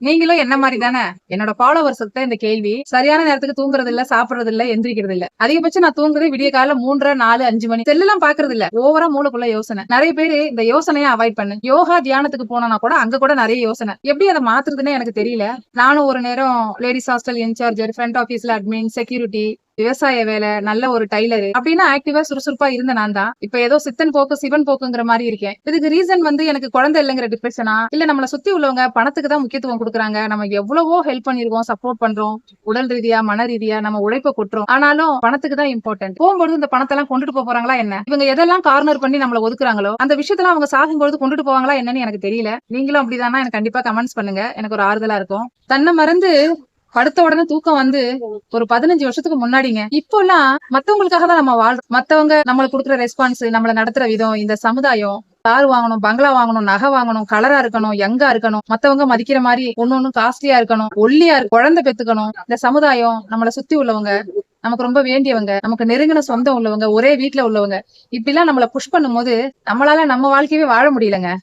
நீங்களும் என்ன மாதிரி தானே என்னோட ஃபாலோவர்ஸ் இந்த கேள்வி சரியான நேரத்துக்கு தூங்குறது இல்ல சாப்பிடுறது இல்ல எந்திரிக்கிறது இல்ல அதிகபட்சம் நான் தூங்குறது விடிய கால மூன்றரை நாலு அஞ்சு மணி. செல்லாம் பாக்குறது இல்ல ஓவரா மூளைக்குள்ள யோசனை. நிறைய பேர் இந்த யோசனையை அவாய்ட் பண்ணு. யோகா தியானத்துக்கு போனா கூட அங்க கூட நிறைய யோசனை. எப்படி அதை மாத்துறதுன்னு எனக்கு தெரியல. நானும் ஒரு நேரம் லேடிஸ் ஹாஸ்டல் இன்சார்ஜர் ஃப்ரண்ட் ஆபீஸ்ல அட்மின் செக்யூரிட்டி விவசாய வேலை நல்ல ஒரு டைலர் அப்படின்னா ஆக்டிவா சுறுசுறுப்பா இருந்த நான் தான். இப்ப ஏதோ சித்தன் போக்கு சிவன் போக்குங்கிற மாதிரி இருக்கேன். இதுக்கு ரீசன் வந்து எனக்கு குழந்தை இல்லைங்கிற டிப்ரெஷனா இல்ல நம்மளை சுத்தி உள்ளவங்க பணத்துக்கு தான் முக்கியத்துவம் கொடுக்குறாங்க. நம்ம எவ்வளவோ ஹெல்ப் பண்ணிருக்கோம் சப்போர்ட் பண்றோம். உடல் ரீதியா மன ரீதியா நம்ம உழைப்ப கொட்டுறோம். ஆனாலும் பணத்துக்கு தான் இம்பார்ட்டன்ட் போகும்போது இந்த பணத்தை எல்லாம் கொண்டுட்டு போக போறாங்களா என்ன? இவங்க எதெல்லாம் கார்னர் பண்ணி நம்மள ஒதுக்குறாங்களோ அந்த விஷயத்தெல்லாம் அவங்க சாகும்போது கொண்டுட்டு போவாங்களா என்னன்னு எனக்கு தெரியல. நீங்களும் அப்படிதானா? எனக்கு கண்டிப்பா கமெண்ட்ஸ் பண்ணுங்க. எனக்கு ஒரு ஆறுதலா இருக்கும். தன்னை மறந்து படுத்த உடனே தூக்கம் வந்து ஒரு பதினஞ்சு வருஷத்துக்கு முன்னாடிங்க. இப்போ எல்லாம் மத்தவங்களுக்காக தான் நம்ம வாழ்றோம். மத்தவங்க நம்மளுக்கு கொடுக்குற ரெஸ்பான்ஸ் நம்மள நடத்துற விதம் இந்த சமுதாயம் கார் வாங்கணும் பங்களா வாங்கணும் நகை வாங்கணும் கலரா இருக்கணும் யங்கா இருக்கணும் மத்தவங்க மதிக்கிற மாதிரி ஒன்னொன்னு காஸ்ட்லியா இருக்கணும் ஒல்லியா குழந்தை பெத்துக்கணும். இந்த சமுதாயம் நம்மள சுத்தி உள்ளவங்க நமக்கு ரொம்ப வேண்டியவங்க நமக்கு நெருங்கின சொந்தம் உள்ளவங்க ஒரே வீட்ல உள்ளவங்க இப்படி எல்லாம் நம்மள புஷ் பண்ணும்போது நம்மளால நம்ம வாழ்க்கையவே வாழ முடியலங்க.